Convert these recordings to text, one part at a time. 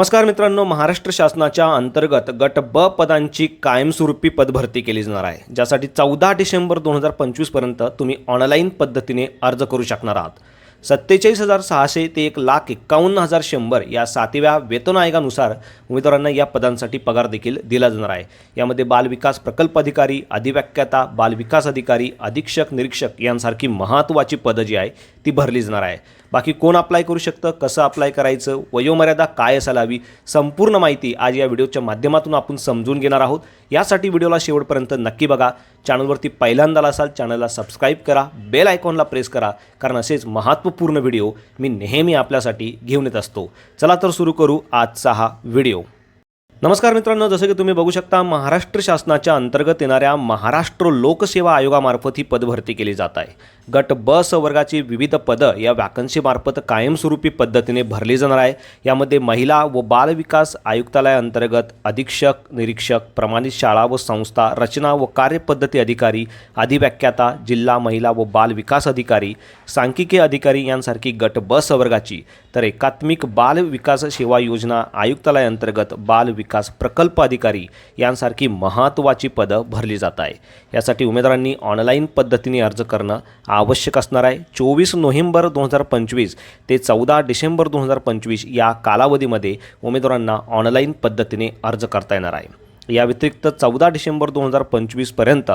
नमस्कार मित्रांनो महाराष्ट्र शासनाच्या अंतर्गत गट ब पदांची कायमस्वरूपी पदभरती केली जाणार आहे ज्यासाठी चौदा डिसेंबर दोन हजार पंचवीसपर्यंत तुम्ही ऑनलाईन पद्धतीने अर्ज करू शकणार आहात. सत्तेचाळीस हजार सहाशे ते एक लाख एक्कावन्न हजार शंभर या सातव्या वेतन आयोगानुसार उमेदवारांना या पदांसाठी पगार देखील दिला जाणार आहे. यामध्ये बालविकास प्रकल्प अधिकारी अधिव्याख्याता बालविकास अधिकारी अधीक्षक निरीक्षक यांसारखी महत्त्वाची पदं जी आहे ती भरली जाणार आहे. बाकी कोण अप्लाय करू शकतं कसं अप्लाय करायचं वयोमर्यादा काय असायला हवी संपूर्ण माहिती आज या व्हिडिओच्या माध्यमातून आपण समजून घेणार आहोत. यासाठी व्हिडिओला शेवटपर्यंत नक्की बघा. चॅनलवरती पहिल्यांदा असाल चॅनलला सबस्क्राईब करा. बेल आयकॉनला प्रेस करा कारण असेच महत्त्व महत्त्वपूर्ण व्हिडिओ मी नेहमी आपल्यासाठी घेऊन येत असतो. चला तर सुरू करू आजचा हा व्हिडिओ. नमस्कार मित्रांनो जसं की तुम्ही बघू शकता महाराष्ट्र शासनाच्या अंतर्गत येणाऱ्या महाराष्ट्र लोकसेवा आयोगामार्फत ही पदभरती केली जात आहे. गट ब स वर्गाची विविध पदं या वॅकन्सीमार्फत कायमस्वरूपी पद्धतीने भरली जाणार आहे. यामध्ये महिला व बालविकास आयुक्तालयाअंतर्गत अधीक्षक निरीक्षक प्रमाणित शाळा व संस्था रचना व कार्यपद्धती अधिकारी अधिव्याख्याता जिल्हा महिला व बाल विकास अधिकारी सांख्यिकी अधिकारी यांसारखी गट ब स वर्गाची तर एकात्मिक बाल विकास सेवा योजना आयुक्तालयाअंतर्गत बाल विकास विकास प्रकल्प अधिकारी यांसारखी महत्त्वाची पदं भरली जात आहे. यासाठी उमेदवारांनी ऑनलाईन पद्धतीने अर्ज करणं आवश्यक असणार आहे. चोवीस नोव्हेंबर दोन हजार पंचवीस ते चौदा डिसेंबर दोन हजार पंचवीस या कालावधीमध्ये उमेदवारांना ऑनलाईन पद्धतीने अर्ज करता येणार आहे. या व्यतिरिक्त चौदा डिसेंबर दोन हजार पंचवीसपर्यंत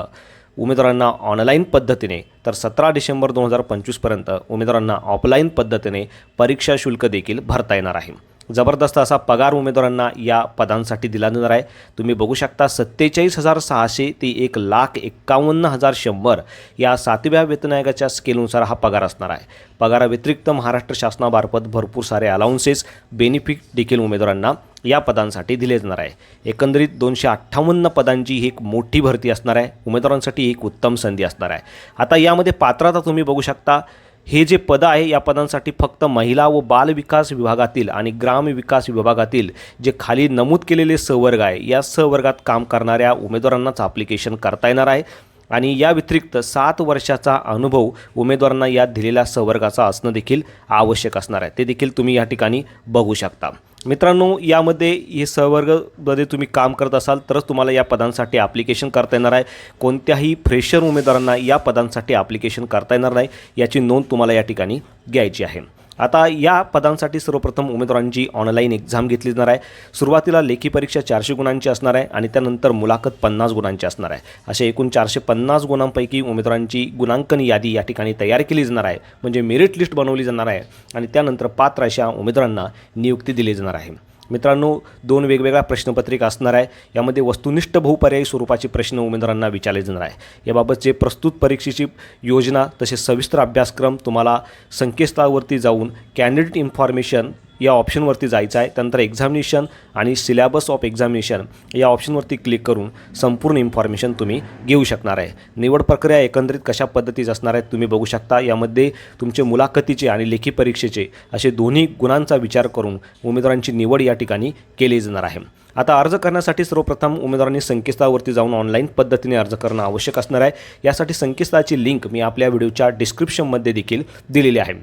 उमेदवारांना ऑनलाईन पद्धतीने तर सतरा डिसेंबर दोन हजार पंचवीसपर्यंत उमेदवारांना ऑफलाईन पद्धतीने परीक्षा शुल्क देखील भरता येणार आहे. जबरदस्त असा पगार उमेदवारांना या पदांसाठी दिला जाणार आहे. तुम्ही बघू शकता सत्तेचाळीस हजार सहाशे ते एक लाख एक्कावन्न हजार शंभर या सातव्या वेतन आयोगाच्या स्केलनुसार हा पगार असणार आहे. पगाराव्यतिरिक्त महाराष्ट्र शासनामार्फत भरपूर सारे अलाउन्सेस बेनिफिट देखील उमेदवारांना या पदांसाठी दिले जाणार आहे. एकंदरीत दोनशे अठ्ठावन्न पदांची ही एक मोठी भरती असणार आहे. उमेदवारांसाठी एक उत्तम संधी असणार आहे. आता यामध्ये पात्रता तुम्ही बघू शकता. हे जे पदं आहे या पदांसाठी फक्त महिला व बाल विकास विभागातील आणि ग्राम विकास विभागातील जे खाली नमूद केलेले सवर्ग आहे या सवर्गात काम करणाऱ्या उमेदवारांनाच ॲप्लिकेशन करता येणार आहे. आणि या व्यतिरिक्त सात वर्षाचा अनुभव उमेदवारांना या दिलेल्या संवर्गाचा असणं देखील आवश्यक असणार आहे. ते देखील तुम्ही या ठिकाणी बघू शकता. मित्रांनो यामध्ये हे सहवर्गमध्ये तुम्ही काम करत असाल तरच तुम्हाला या पदांसाठी ॲप्लिकेशन करता येणार आहे. कोणत्याही फ्रेशर उमेदवारांना या पदांसाठी ॲप्लिकेशन करता येणार नाही. याची नोंद तुम्हाला या ठिकाणी घ्यायची आहे. आता या पदांसाठी सर्वप्रथम उमेदवारांची ऑनलाईन एक्झाम घेतली जाणार आहे. सुरुवातीला लेखी परीक्षा चारशे गुणांची असणार आहे आणि त्यानंतर मुलाखत पन्नास गुणांची असणार आहे. असे एकूण चारशे पन्नास गुणांपैकी उमेदवारांची गुणांकन यादी या ठिकाणी तयार केली जाणार आहे. म्हणजे मेरिट लिस्ट बनवली जाणार आहे आणि त्यानंतर पात्र अशा उमेदवारांना नियुक्ती दिली जाणार आहे. मित्रांनो दोन वेगवेगळ्या प्रश्नपत्रिका असणार आहे. यामध्ये वस्तुनिष्ठ बहुपर्यायी स्वरूपाचे प्रश्न उमेदवारांना विचारले जाणार आहे. याबाबतचे प्रस्तुत परीक्षेची योजना तसेच सविस्तर अभ्यासक्रम तुम्हाला संकेतस्थळावरती जाऊन कॅन्डिडेट इन्फॉर्मेशन या ऑप्शनवरती जायचं आहे. त्यानंतर एक्झामिनेशन आणि सिलॅबस ऑफ एक्झामिनेशन या ऑप्शनवरती क्लिक करून संपूर्ण इन्फॉर्मेशन तुम्ही घेऊ शकणार आहे. निवड प्रक्रिया एकंदरीत कशा पद्धतीच असणार आहेत तुम्ही बघू शकता. यामध्ये तुमचे मुलाखतीचे आणि लेखी परीक्षेचे असे दोन्ही गुणांचा विचार करून उमेदवारांची निवड या ठिकाणी केली जाणार आहे. आता अर्ज करण्यासाठी सर्वप्रथम उमेदवारांनी संकेतस्थळावरती जाऊन ऑनलाईन पद्धतीने अर्ज करणं आवश्यक असणार आहे. यासाठी संकेतस्थळाची लिंक मी आपल्या व्हिडिओच्या डिस्क्रिप्शनमध्ये देखील दिलेली आहे.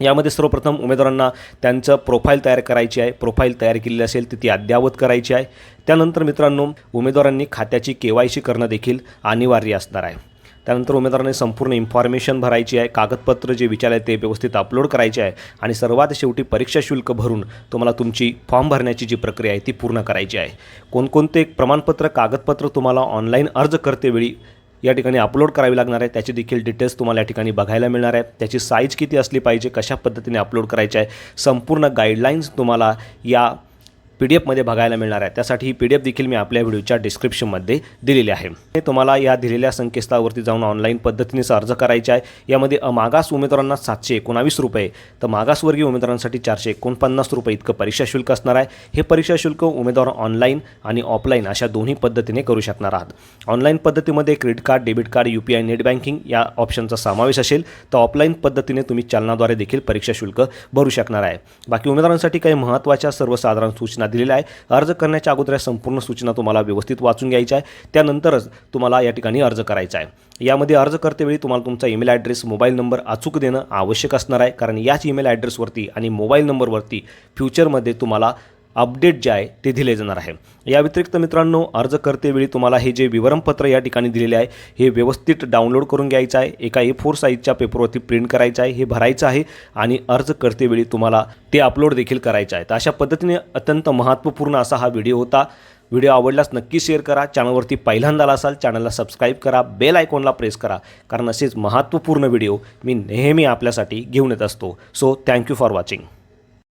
यामध्ये सर्वप्रथम उमेदवारांना त्यांचं प्रोफाईल तयार करायची आहे. प्रोफाईल तयार केलेली असेल तर ती अद्ययावत करायची आहे. त्यानंतर मित्रांनो उमेदवारांनी खात्याची के वाय सी करणं देखील अनिवार्य असणार आहे. त्यानंतर उमेदवारांनी संपूर्ण इन्फॉर्मेशन भरायची आहे. कागदपत्र जे विचारले ते व्यवस्थित अपलोड करायचे आहे. आणि सर्वात शेवटी परीक्षा शुल्क भरून तुम्हाला तुमची फॉर्म भरण्याची जी प्रक्रिया आहे ती पूर्ण करायची आहे. कोणकोणते प्रमाणपत्र कागदपत्र तुम्हाला ऑनलाईन अर्ज करतेवेळी या ठिकाणी अपलोड करावी लागणार आहे. त्याचे देखील डिटेल्स तुम्हाला या ठिकाणी बघायला मिळणार आहे. त्याची साईज किती असली पाहिजे कशा पद्धतीने अपलोड करायचे आहे संपूर्ण गाईडलाईन्स तुम्हाला या पी डी एफमध्ये बघायला मिळणार आहे. त्यासाठी ही पी डी एफ देखील मी आपल्या व्हिडिओच्या डिस्क्रिप्शनमध्ये दिलेली आहे. हे तुम्हाला या दिलेल्या संकेतस्थळावरती जाऊन ऑनलाईन पद्धतीनेच अर्ज करायचा आहे. यामध्ये मागास उमेदवारांना सातशे एकोणावीस रुपये तर मागासवर्गीय उमेदवारांसाठी चारशे एकोणपन्नास रुपये इतकं परीक्षा शुल्क असणार आहे. हे परीक्षा शुल्क उमेदवार ऑनलाईन आणि ऑफलाईन अशा दोन्ही पद्धतीने करू शकणार आहात. ऑनलाईन पद्धतीमध्ये credit card debit card U P I net banking या ऑप्शनचा समावेश असेल तर ऑफलाईन पद्धतीने तुम्ही चालनाद्वारे देखील परीक्षा शुल्क भरू शकणार आहे. बाकी उमेदवारांसाठी काही महत्त्वाच्या सर्वसाधारण सूचना दिलेल्या आहे. अर्ज करण्याच्या अगोदर या संपूर्ण सूचना तुम्हाला व्यवस्थित वाचून घ्यायच्या आहे. त्यानंतरच तुम्हाला या ठिकाणी अर्ज करायचा आहे. यामध्ये अर्ज करतेवेळी तुम्हाला तुमचा ईमेल ॲड्रेस मोबाईल नंबर अचूक देणं आवश्यक असणार आहे. कारण याच ईमेल ॲड्रेसवरती आणि मोबाईल नंबरवरती फ्युचरमध्ये तुम्हाला अपडेट जे आहे ते दिले जाणार आहे. या व्यतिरिक्त मित्रांनो अर्ज करतेवेळी तुम्हाला हे जे विवरणपत्र या ठिकाणी दिलेले आहे हे व्यवस्थित डाउनलोड करून घ्यायचं आहे. एका ए फोर साईजच्या पेपरवरती प्रिंट करायचं आहे हे भरायचं आहे आणि अर्ज करतेवेळी तुम्हाला ते अपलोड देखील करायचं आहे. तर अशा पद्धतीने अत्यंत महत्त्वपूर्ण असा हा व्हिडिओ होता. व्हिडिओ आवडल्यास नक्की शेअर करा. चॅनलवरती पहिल्यांदा आला असाल चॅनलला सबस्क्राईब करा. बेल आयकॉनला प्रेस करा. कारण असेच महत्त्वपूर्ण व्हिडिओ मी नेहमी आपल्यासाठी घेऊन येत असतो. So thank you for watching